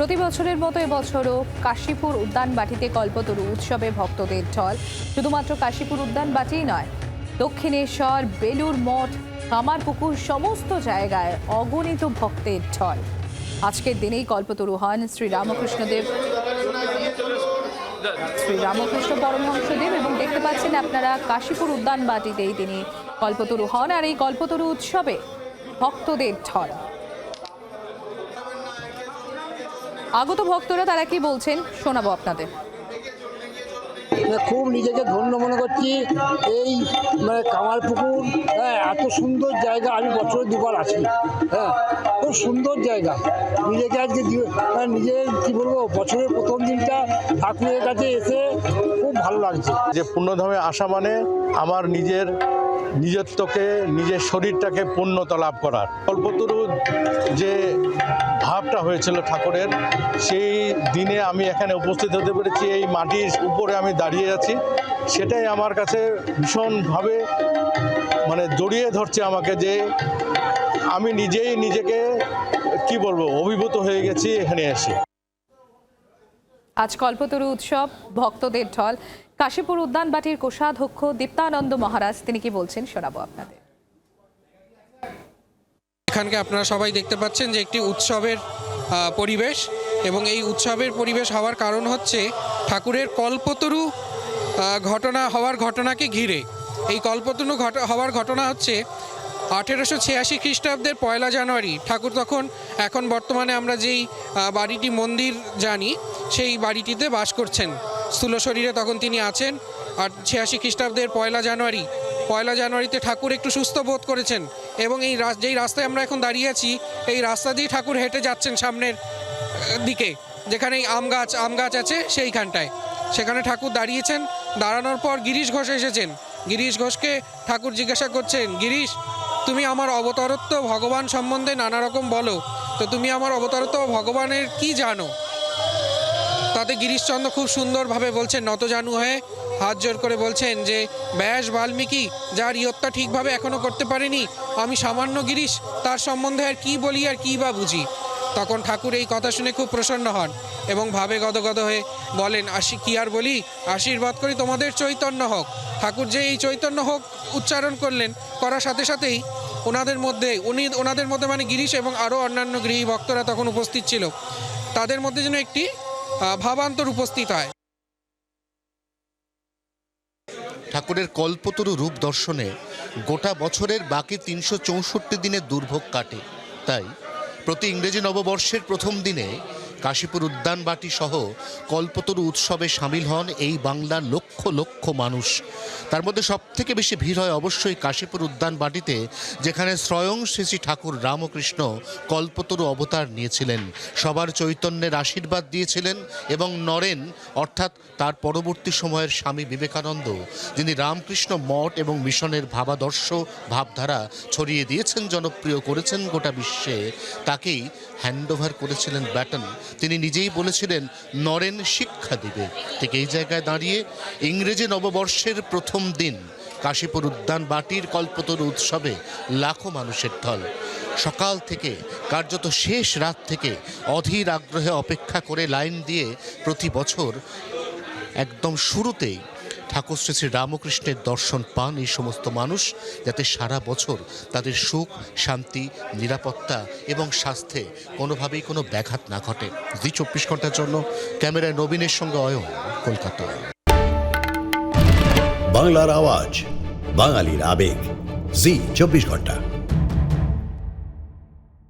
প্রতি বছরের মতো এবছরও কাশীপুর উদ্যান বাটিতে কল্পতরু উৎসবে ভক্তদের ঢল। শুধুমাত্র কাশীপুর উদ্যান বাটিই নয়, দক্ষিণেশ্বর বেলুর মঠ, কামারপুকুর সমস্ত জায়গায় অগণিত ভক্তের ঢল। আজকের দিনেই কল্পতরু হন শ্রী রামকৃষ্ণদেব শ্রী রামকৃষ্ণ পরমহংসদেব এবং দেখতে পাচ্ছেন আপনারা কাশীপুর উদ্যান বাটিতেই তিনি কল্পতরু হন আর এই কল্পতরু উৎসবে ভক্তদের ঢল। আগত ভক্তরা তারা কি বলছেন? শোনাবো আপনাদের। খুব নিজেকে ধন্য মনে করছি। এই মানে কামারপুকুর হ্যাঁ এত সুন্দর জায়গা আমি বছরে দুবার আসি। হ্যাঁ খুব সুন্দর জায়গা। নিজেকে আজকে মানে নিজের কী বলব বছরের প্রথম দিনটা ঠাকুরের কাছে এসে খুব ভালো লাগছে। যে পুণ্যধামে আসা মানে আমার নিজের নিজত্বকে, নিজের শরীরটাকে পূর্ণতা লাভ করার। কল্পতরু যে ভাবটা হয়েছিল ঠাকুরের, সেই দিনে আমি এখানে উপস্থিত হতে পেরেছি, এই মাটির উপরে আমি দাঁড়িয়ে আছি। সেটাই আমার কাছে ভীষণভাবে মানে জড়িয়ে ধরছে আমাকে যে আমি নিজেই নিজেকে, কি বলব, অভিভূত হয়ে গেছি এখানে এসে। আজ কল্পতরু উৎসব, ভক্তদের ঢল। কাশীপুর উদ্যানবাটির কোষাধ্যক্ষ দীপ্তানন্দ মহারাজ, তিনি কি বলছেন শোনাবো আপনাদের। এখানকে আপনারা সবাই দেখতে পাচ্ছেন যে একটি উৎসবের পরিবেশ এবং এই উৎসবের পরিবেশ হওয়ার কারণ হচ্ছে ঠাকুরের কল্পতরু ঘটনা, হওয়ার ঘটনাকে ঘিরে। এই কল্পতরু হওয়ার ঘটনা হচ্ছে আঠেরোশো ছিয়াশি খ্রিস্টাব্দের পয়লা জানুয়ারি। ঠাকুর তখন, এখন বর্তমানে আমরা যেই বাড়িটি মন্দির জানি, সেই বাড়িটিতে বাস করছেন। স্থূল শরীরে তখন তিনি আছেন আর ছিয়াশি খ্রিস্টাব্দের পয়লা জানুয়ারি। পয়লা জানুয়ারিতে ঠাকুর একটু সুস্থ বোধ করেছেন এবং এই যেই রাস্তায় আমরা এখন দাঁড়িয়ে আছি, এই রাস্তা দিয়ে ঠাকুর হেঁটে যাচ্ছেন সামনের দিকে। যেখানে এই আম গাছ আম গাছ আছে সেইখানটায়। সেখানে ঠাকুর দাঁড়িয়েছেন। দাঁড়ানোর পর গিরিশ ঘোষ এসেছেন। গিরিশ ঘোষকে ঠাকুর জিজ্ঞাসা করছেন, গিরিশ তুমি আমার অবতারত্ব ভগবান সম্বন্ধে নানা রকম বলো, তো তুমি আমার অবতারত্ব ভগবানের কি জানো? তাতে গিরিশচন্দ্র খুব সুন্দরভাবে বলছেন নত জানু হয়ে হাত জোর করে বলছেন যে, ব্যাস বাল্মীকি, যার ইয়ত্তা ঠিকভাবে এখনও করতে পারেনি, আমি সামান্য গিরিশ, তার সম্বন্ধে আর কি বলি আর কি বা বুঝি? তখন ঠাকুর এই কথা শুনে খুব প্রসন্ন হন এবং ভাবে গদগদ হয়ে বলেন, আশি কি আর বলি? আশীর্বাদ করি তোমাদের চৈতন্য হোক। ঠাকুর যে এই চৈতন্য হোক উচ্চারণ করলেন, করার সাথে সাথেই ওনাদের মধ্যে, উনি ওনাদের মধ্যে মানে গিরিশ এবং আরও অন্যান্য গৃহী ভক্তরা তখন উপস্থিত ছিল। তাদের মধ্যে যেন একটি ভাবান্তর উপস্থিত হয়। ঠাকুরের কল্পতরু রূপ দর্শনে গোটা বছরের বাকি তিনশো চৌষট্টি দিনের দুর্ভোগ কাটে। তাই প্রতি ইংরেজি নববর্ষের প্রথম দিনে কাশীপুর উদ্যানবাটি সহ কল্পতরু উৎসবে সামিল হন এই বাংলার লক্ষ লক্ষ মানুষ। তার মধ্যে সবথেকে বেশি ভিড় হয় অবশ্যই কাশীপুর উদ্যানবাটিতে যেখানে স্বয়ং শ্রী ঠাকুর রামকৃষ্ণ কল্পতরু অবতার নিয়েছিলেন। সবার চৈতন্যের আশীর্বাদ দিয়েছিলেন এবং নরেন, অর্থাৎ তার পরবর্তী সময়ের স্বামী বিবেকানন্দ, যিনি রামকৃষ্ণ মঠ এবং মিশনের ভাবাদর্শ ভাবধারা ছড়িয়ে দিয়েছেন, জনপ্রিয় করেছেন গোটা বিশ্বে, তাকেই হ্যান্ডওভার করেছিলেন ব্যাটন। তিনি নিজেই বলেছিলেন, নরেন শিক্ষা দিবে। ঠিক এই জায়গায় দাঁড়িয়ে ইংরেজি নববর্ষের প্রথম দিন কাশীপুর উদ্যান বাটির কল্পতরু উৎসবে লাখো মানুষের ঢল। সকাল থেকে, কার্যত শেষ রাত থেকে অধীর আগ্রহে অপেক্ষা করে লাইন দিয়ে প্রতি বছর একদম শুরুতেই ঠাকুর শ্রী শ্রী রামকৃষ্ণের দর্শন পান এই সমস্ত মানুষ, যাতে সারা বছর তাদের সুখ, শান্তি, নিরাপত্তা এবং স্বাস্থ্যে কোনোভাবেই কোনো ব্যাঘাত না ঘটে। জি, চব্বিশ ঘণ্টার জন্য ক্যামেরায় নবীনের সঙ্গে অয়ন, কলকাতা। বাংলার আওয়াজ, বাঙালির আবেগ। জি, চব্বিশ ঘণ্টা।